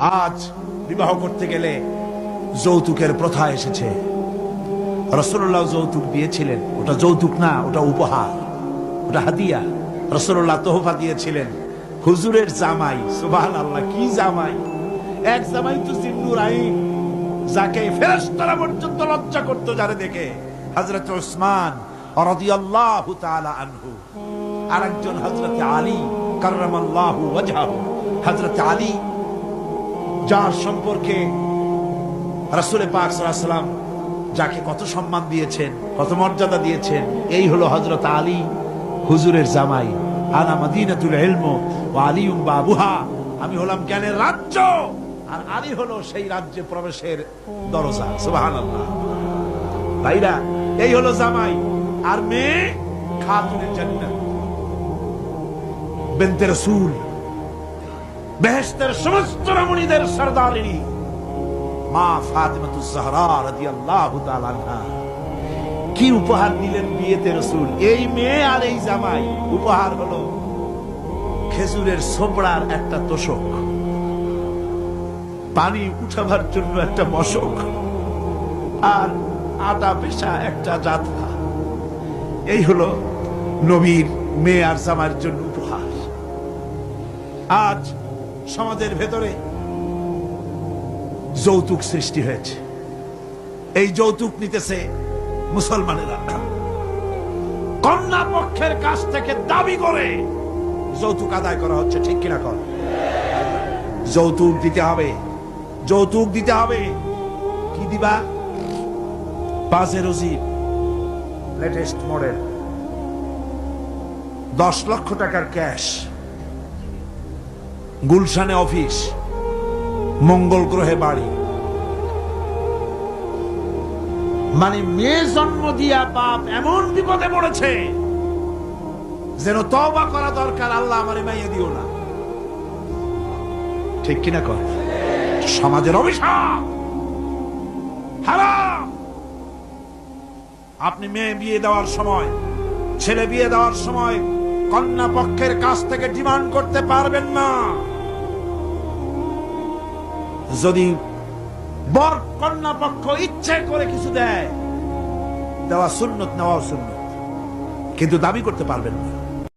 আজ বিবাহ করতে গেলে যৌতুকের প্রথা এসেছে। রসুল্লাহ যৌতুক দিয়েছিলেন। ওটা যৌতুক না, ওটা উপহার। ওটা হাতিয়া রসুল্লাহ তোহফা দিয়েছিলেন। হুজুরের জামাই সুবাহ আল্লাহ কি জামাই? এক জামাই তো সিন্নুর আইন। যাকে ফেরেশতারা পর্যন্ত লজ্জা করতো যারে দেখে। হযরত উসমান রাদিয়াল্লাহু তাআলা আনহু। আরেকজন হযরত আলী কাররামাল্লাহু ওয়াজহাহু। হযরত আলী যার সম্পর্কে রাসূল পাক সাল্লাম যাকে কত সম্মান দিয়েছেন, কত মর্যাদা দিয়েছেন, এই হলো হজরত আলী, হুজুরের জামাই। আনা ইলম ওয়া আলিউম বাবুহা। আমি হলাম জ্ঞানের রাজ্য। আর আলী হলো সেই রাজ্যে প্রবেশের দরজা। ভাইরা, এই হলো জামাই। আর মেয়ে খাতুনের জান্নাত। বেনতে রাসূল। বেহেশতের সমস্ত রমণীদের সরদারিনী মা ফাতিমাতুজ জাহরা রাদিয়াল্লাহু তাআলা কি উপহার দিলেন বিয়েতে রসুল? এই মেয়ে আর এই জামাই। উপহার হলো খেজুরের সোবড়ার একটা তোষক। পানি উঠাবার জন্য একটা মশক। আর আটা পেশা একটা যাত্রা এই হলো নবীর মেয়ে আর জামার জন্য উপহার। আজ সমাজের ভেতরে যৌতুক সৃষ্টি হয়েছে। এই যৌতুক নিতেছে মুসলমানেরা। কন্যা পক্ষের কাছ থেকে দাবি করে যৌতুক আদায় করা হচ্ছে, ঠিক কিনা কর? যৌতুক দিতে হবে। যৌতুক দিতে হবে। কি দিবা? পাঁচের রোজির লেটেস্ট মডেল দশ লক্ষ টাকার ক্যাশ গুলশানে অফিস, মঙ্গল গ্রহে বাড়ি। মানে মেয়ে জন্ম দিয়া বাপ এমন বিপদে পড়েছে যেন তবা করা দরকার আল্লাহ আমারে মাইয়ে দিও না। ঠিক কিনা কর? সমাজের অভিশাপ! হারাম! আপনি মেয়ে বিয়ে দেওয়ার সময়, ছেলে বিয়ে দেওয়ার সময় কন্যা পক্ষের কাছ থেকে ডিমান্ড করতে পারবেন না। যদি বর কন্যা পক্ষ ইচ্ছে করে কিছু দেয়, দেওয়া সুন্নত নেওয়া সুন্নত। কিন্তু দাবি করতে পারবেন না।